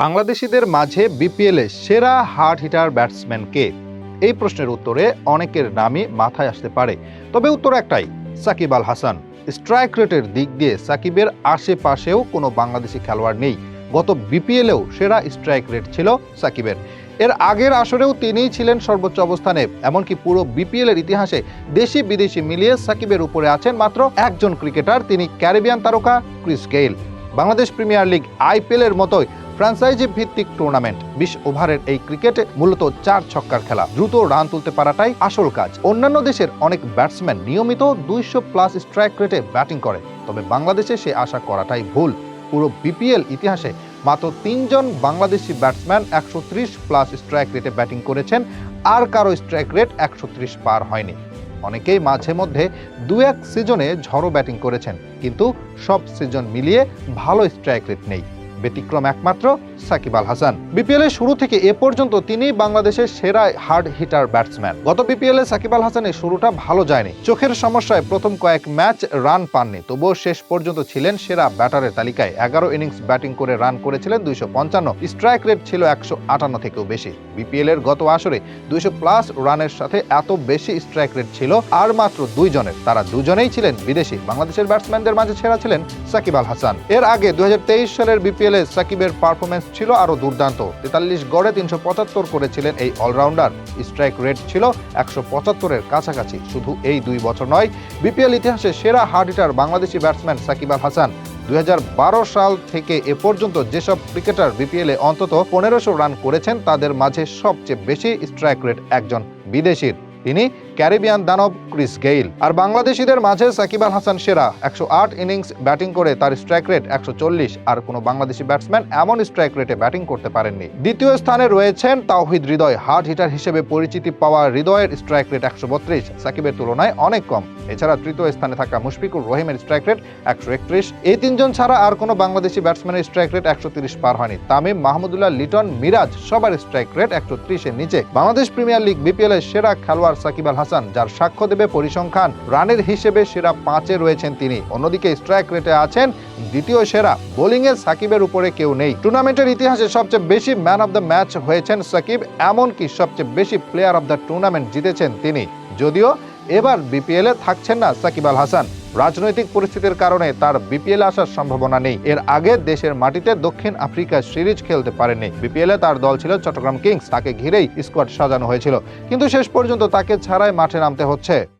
বাংলাদেশিদের মাঝে বিপিএলে সেরা হার্ড হিটার ব্যাটসম্যান কে? এই প্রশ্নের উত্তরে অনেকের নামই মাথায় আসতে পারে। তবে উত্তর একটাই, সাকিব আল হাসান। স্ট্রাইক রেটের দিক দিয়ে সাকিবের আশেপাশেও কোনো বাংলাদেশি খেলোয়াড় নেই। গত বিপিএলেও সেরা স্ট্রাইক রেট ছিল সাকিবের। এর আগের আসরেও তিনিই ছিলেন সর্বোচ্চ অবস্থানে। এমনকি পুরো বিপিএল এর ইতিহাসে দেশি বিদেশি মিলিয়ে সাকিবের উপরে আছেন মাত্র একজন ক্রিকেটার, তিনি ক্যারিবিয়ান তারকা Chris Gayle. Bangladesh premier league IPL এর মতোই ফ্র্যাঞ্চাইজি ভিত্তিক টুর্নামেন্ট। বিশ ওভারের এই ক্রিকেটে মূলত চার ছক্কার খেলা। দ্রুত রান তুলতে পারাটাই আসল কাজ। অন্যান্য দেশের অনেক ব্যাটসম্যান নিয়মিত দুইশো প্লাস স্ট্রাইক রেটে ব্যাটিং করে। তবে বাংলাদেশে সে আশা করাটাই ভুল। পুরো বিপিএল ইতিহাসে মাত্র তিনজন বাংলাদেশি ব্যাটসম্যান একশো ত্রিশ প্লাস স্ট্রাইক রেটে ব্যাটিং করেছেন। আর কারও স্ট্রাইক রেট একশো ত্রিশ পার হয়নি। অনেকেই মাঝে মধ্যে দু এক সিজনে ঝড়ো ব্যাটিং করেছেন। কিন্তু সব সিজন মিলিয়ে ভালো স্ট্রাইক রেট নেই। ব্যতিক্রম একমাত্র সাকিব আল হাসান। বিপিএল এর শুরু থেকে এ পর্যন্ত তিনি বাংলাদেশের সেরা হার্ড হিটার ব্যাটসম্যান। গত বিপিএল এ সাকিব আল হাসানের শুরুটা ভালো যায়নি। চোখের সমস্যায় প্রথম কয়েক ম্যাচ রান পাননি, তবুও শেষ পর্যন্ত ছিলেন সেরা ব্যাটারের তালিকায়। এগারো ইনিংস ব্যাটিং করে রান করেছিলেন দুইশো পঞ্চান্ন, স্ট্রাইক রেট ছিল একশো আটান্ন থেকেও বেশি। বিপিএল এর গত আসরে দুইশো প্লাস রানের সাথে এত বেশি স্ট্রাইক রেট ছিল আর মাত্র দুইজনের তারা দুজনেই ছিলেন বিদেশি। বাংলাদেশের ব্যাটসম্যানদের মাঝে সেরা ছিলেন সাকিব আল হাসান। এর আগে দুই হাজার তেইশ সালের বিপিএল এ সাকিবের পারফরমেন্স ছিল আরও দুর্দান্ত। তেতাল্লিশ গড়ে তিনশো পঁচাত্তর করেছিলেন এই অলরাউন্ডার। স্ট্রাইক রেট ছিল একশো পঁচাত্তরের কাছাকাছি। শুধু এই দুই বছর নয়, বিপিএল ইতিহাসে সেরা hard hitter Bangladeshi batsman Shakib Al Hasan. দুই হাজার বারো সাল থেকে এ পর্যন্ত যেসব ক্রিকেটার বিপিএলে অন্তত পনেরোশো রান করেছেন, তাদের মাঝে সবচেয়ে বেশি স্ট্রাইক রেট একজন বিদেশির। তিনি ক্যারিবিয়ান দানব ক্রিস গেইল। আর বাংলাদেশিদের মাঝে সাকিব আল হাসান সেরা। একশো আট ইনিংস ব্যাটিং করে তার স্ট্রাইক রেট একশো চল্লিশ। আর কোনো বাংলাদেশি ব্যাটসম্যান এমন স্ট্রাইক রেটে ব্যাটিং করতে পারেননি। দ্বিতীয় স্থানে রয়েছেন তাওহিদ হৃদয়। হার্ড হিটার হিসেবে পরিচিতি পাওয়া হৃদয়ের স্ট্রাইক রেট একশো বত্রিশ। সাকিবের তুলনায় অনেক কম। এছাড়া তৃতীয় স্থানে থাকা মুশফিকুর রহিমের স্ট্রাইক রেট একশো একত্রিশ। এই তিনজন ছাড়া আর কোনো বাংলাদেশি ব্যাটসম্যানের স্ট্রাইক রেট একশো পার হয়নি। তামিম মাহমুদুল্লাহ, লিটন মিরাজ সবার স্ট্রাইক রেট একশো ত্রিশের নিচে। বাংলাদেশ প্রিমিয়ার লিগ বিপিএল এর সেরা খেলোয়াড় সাকিব আল হাসান যার সাক্ষ্য দেবে পরিসংখ্যান। রানের হিসেবে সেরা পাঁচে রয়েছেন তিনি। অন্যদিকে স্ট্রাইক রেটে আছেন দ্বিতীয় সেরা। বোলিংয়ে সাকিবের উপরে কেউ নেই। টুর্নামেন্টের ইতিহাসে সবচেয়ে বেশি ম্যান অব দ্য ম্যাচ হয়েছেন সাকিব, এমনকি সবচেয়ে বেশি প্লেয়ার অব দ্য টুর্নামেন্ট জিতেছেন তিনি। যদিও এবার বিপিএলে থাকছেন না সাকিব আল হাসান। রাজনৈতিক পরিস্থিতির কারণে তার বিপিএল আসার সম্ভাবনা নেই। এর আগে দেশের মাটিতে দক্ষিণ আফ্রিকা সিরিজ খেলতে পারেনি বিপিএল তার দল ছিল চট্টগ্রাম কিংস। তাকে ঘিরেই স্কোয়াড সাজানো হয়েছিল। কিন্তু শেষ পর্যন্ত তাকে ছাড়াই মাঠে নামতে হচ্ছে।